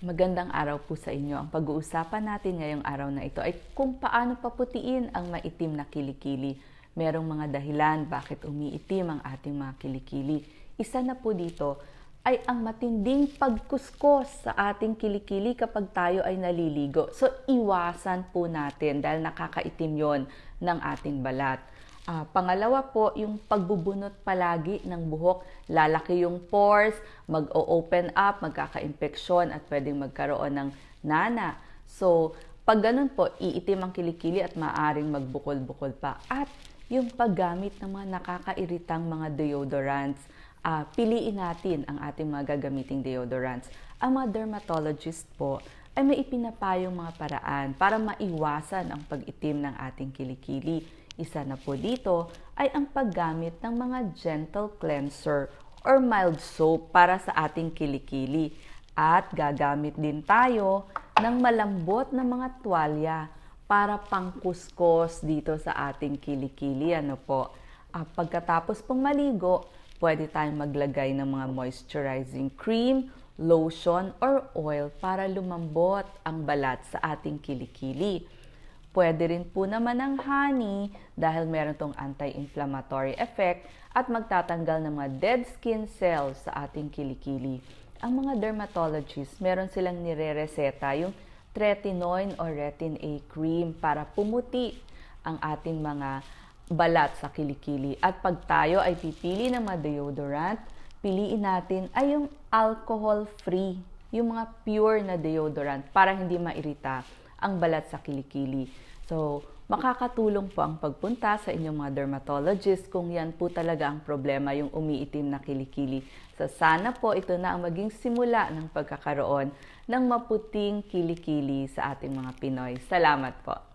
Magandang araw po sa inyo. Ang pag-uusapan natin ngayong araw na ito ay kung paano paputiin ang maitim na kilikili. Merong mga dahilan bakit umiitim ang ating mga kilikili. Isa na po dito ay ang matinding pagkuskos sa ating kilikili kapag tayo ay naliligo. So iwasan po natin dahil nakakaitim yon ng ating balat. Uh, pangalawa po, yung pagbubunot palagi ng buhok. Lalaki yung pores, mag-open up, magkaka-infeksyon at pwedeng magkaroon ng nana. So, pag ganun po, iitim ang kilikili at maaring magbukol-bukol pa. At yung paggamit ng mga nakakairitang mga deodorants, uh, piliin natin ang ating mga gagamiting deodorants. Ang mga dermatologist po ay may ipinapayong mga paraan para maiwasan ang pag-itim ng ating kilikili isa na po dito ay ang paggamit ng mga gentle cleanser or mild soap para sa ating kilikili. At gagamit din tayo ng malambot na mga tuwalya para pangkuskos dito sa ating kilikili. Ano po? Uh, pagkatapos pong maligo, pwede tayong maglagay ng mga moisturizing cream, lotion, or oil para lumambot ang balat sa ating kilikili. Pwede rin po naman ng honey dahil meron tong anti-inflammatory effect at magtatanggal ng mga dead skin cells sa ating kilikili. Ang mga dermatologists, meron silang nire-reseta yung tretinoin or retin A cream para pumuti ang ating mga balat sa kilikili. At pag tayo ay pipili ng mga deodorant, piliin natin ay yung alcohol-free, yung mga pure na deodorant para hindi mairita ang balat sa kilikili. So, makakatulong po ang pagpunta sa inyong mga dermatologist kung yan po talaga ang problema, yung umiitim na kilikili. So, sana po ito na ang maging simula ng pagkakaroon ng maputing kilikili sa ating mga Pinoy. Salamat po!